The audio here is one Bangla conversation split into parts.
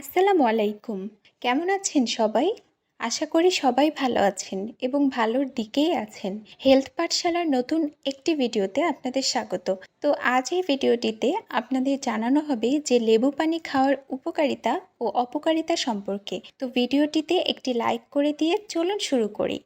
আসসালামু আলাইকুম। কেমন আছেন সবাই? আশা করি সবাই ভালো আছেন এবং ভালোর দিকেই আছেন। হেলথ পাঠশালার নতুন একটি ভিডিওতে আপনাদের স্বাগত। তো আজ এই ভিডিওটিতে আপনাদের জানানো হবে যে লেবু পানি খাওয়ার উপকারিতা ও অপকারিতা সম্পর্কে। তো ভিডিওটিতে একটি লাইক করে দিয়ে চলুন শুরু করি।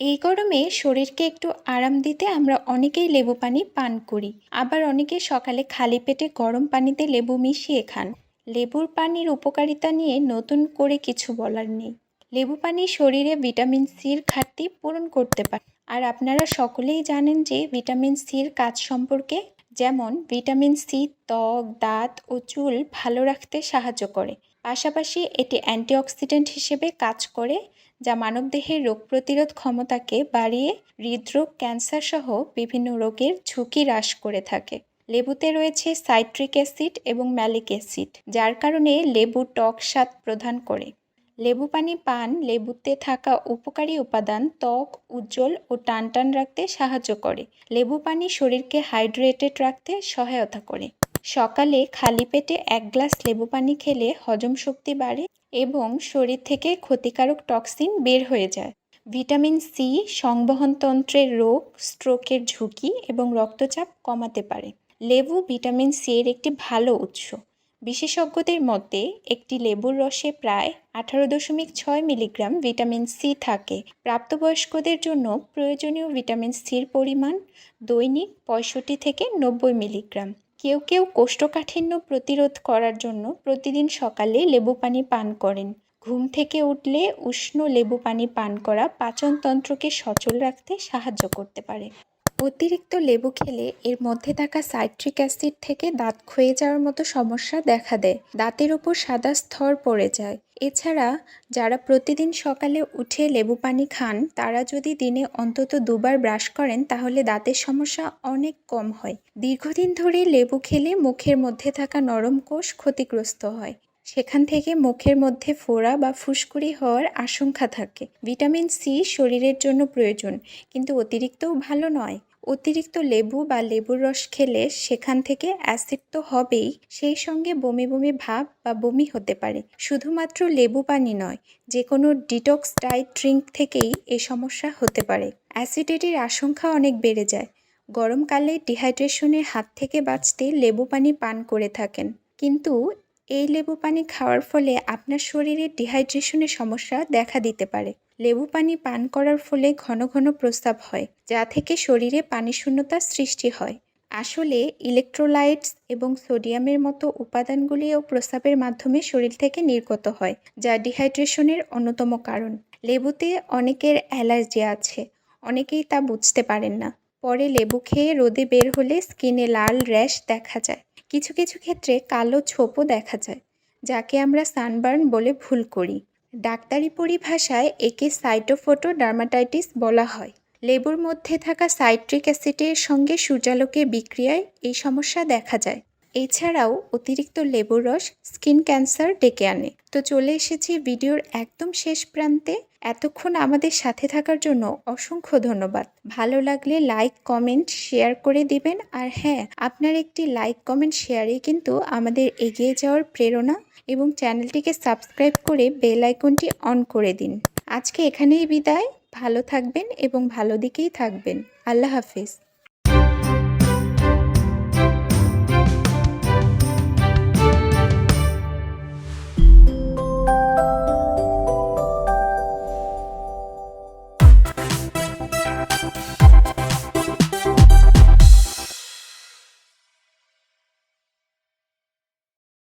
এই গরমে শরীরকে একটু আরাম দিতে আমরা অনেকেই লেবু পানি পান করি। আবার অনেকে সকালে খালি পেটে গরম পানিতে লেবু মিশিয়ে খান। লেবুর পানির উপকারিতা নিয়ে নতুন করে কিছু বলার নেই। লেবু পানি শরীরে ভিটামিন সির ঘাটতি পূরণ করতে পারে। আর আপনারা সকলেই জানেন যে ভিটামিন সির কাজ সম্পর্কে, যেমন ভিটামিন সি ত্বক, দাঁত ও চুল ভালো রাখতে সাহায্য করে। পাশাপাশি এটি অ্যান্টিঅক্সিডেন্ট হিসেবে কাজ করে। যা মানবদেহের রোগ প্রতিরোধ ক্ষমতাকে বাড়িয়ে হৃদরোগ, ক্যান্সার সহ বিভিন্ন রোগের ঝুঁকি হ্রাস করে থাকে। লেবুতে রয়েছে সাইট্রিক অ্যাসিড এবং ম্যালিক অ্যাসিড, যার কারণে লেবু টক স্বাদ প্রদান করে। লেবু পানি পান লেবুতে থাকা উপকারী উপাদান ত্বক, উজ্জ্বল ও টানটান রাখতে সাহায্য করে। লেবু পানি শরীরকে হাইড্রেটেড রাখতে সহায়তা করে। সকালে খালি পেটে এক গ্লাস লেবু পানি খেলে হজম শক্তি বাড়ে এবং শরীর থেকে ক্ষতিকারক টক্সিন বের হয়ে যায়। ভিটামিন সি সংবহনতন্ত্রের রোগ, স্ট্রোকের ঝুঁকি এবং রক্তচাপ কমাতে পারে। লেবু ভিটামিন সি এর একটি ভালো উৎস। বিশেষজ্ঞদের মতে, একটি লেবুর রসে প্রায় আঠারো দশমিক ছয় মিলিগ্রাম ভিটামিন সি থাকে। প্রাপ্তবয়স্কদের জন্য প্রয়োজনীয় ভিটামিন সির পরিমাণ দৈনিক পঁয়ষট্টি থেকে নব্বই মিলিগ্রাম। কেউ কেউ কোষ্ঠকাঠিন্য প্রতিরোধ করার জন্য প্রতিদিন সকালে লেবু পানি পান করেন। ঘুম থেকে উঠলে উষ্ণ লেবু পানি পান করা পাচনতন্ত্রকে সচল রাখতে সাহায্য করতে পারে। অতিরিক্ত লেবু খেলে এর মধ্যে থাকা সাইট্রিক অ্যাসিড থেকে দাঁত ক্ষয়ে যাওয়ার মতো সমস্যা দেখা দেয়। দাঁতের ওপর সাদা স্তর পড়ে যায়। এছাড়া যারা প্রতিদিন সকালে উঠে লেবু পানি খান, তারা যদি দিনে অন্তত দুবার ব্রাশ করেন, তাহলে দাঁতের সমস্যা অনেক কম হয়। দীর্ঘদিন ধরে লেবু খেলে মুখের মধ্যে থাকা নরম কোষ ক্ষতিগ্রস্ত হয়। সেখান থেকে মুখের মধ্যে ফোড়া বা ফুসকুড়ি হওয়ার আশঙ্কা থাকে। ভিটামিন সি শরীরের জন্য প্রয়োজন, কিন্তু অতিরিক্তও ভালো নয়। অতিরিক্ত লেবু বা লেবুর রস খেলে সেখান থেকে অ্যাসিড তো হবেই, সেই সঙ্গে বমি বমি ভাব বা বমি হতে পারে। শুধুমাত্র লেবু পানি নয় যে কোনো ডিটক্স ডায়েট ড্রিঙ্ক থেকেই এ সমস্যা হতে পারে। অ্যাসিডিটির আশঙ্কা অনেক বেড়ে যায়। গরমকালে ডিহাইড্রেশনের হাত থেকে বাঁচতে লেবু পানি পান করে থাকেন। কিন্তু এই লেবু পানি খাওয়ার ফলে আপনার শরীরে ডিহাইড্রেশনের সমস্যা দেখা দিতে পারে। লেবু পানি পান করার ফলে ঘন ঘন প্রস্রাব হয়, যা থেকে শরীরে পানি শূন্যতার সৃষ্টি হয়। আসলে ইলেকট্রোলাইটস এবং সোডিয়ামের মতো উপাদানগুলিও প্রস্রাবের মাধ্যমে শরীর থেকে নির্গত হয়, যা ডিহাইড্রেশনের অন্যতম কারণ। লেবুতে অনেকের অ্যালার্জি আছে, অনেকেই তা বুঝতে পারেন না। পরে লেবু খেয়ে রোদে বের হলে স্কিনে লাল র্যাশ দেখা যায়। কিছু কিছু ক্ষেত্রে কালো ছোপও দেখা যায়, যাকে আমরা সানবার্ন বলে ভুল করি। ডাক্তারি পরিভাষায় একে সাইটোফোটো ডার্মাটাইটিস বলা হয়। লেবুর মধ্যে থাকা সাইট্রিক অ্যাসিডের সঙ্গে সূর্যালোকের বিক্রিয়ায় এই সমস্যা দেখা যায়। এছাড়াও অতিরিক্ত লেবুর রস স্কিন ক্যান্সার ডেকে আনে। তো চলে এসেছি ভিডিওর একদম শেষ প্রান্তে। এতক্ষণ আমাদের সাথে থাকার জন্য অসংখ্য ধন্যবাদ। ভালো লাগলে লাইক কমেন্ট শেয়ার করে দিবেন। আর হ্যাঁ আপনার একটি লাইক কমেন্ট শেয়ারে কিন্তু আমাদের এগিয়ে যাওয়ার প্রেরণা এবং চ্যানেলটিকে সাবস্ক্রাইব করে বেল আইকনটি অন করে দিন। আজকে এখানেই বিদায়। ভালো থাকবেন এবং ভালো দিকেই থাকবেন। আল্লাহ হাফিজ।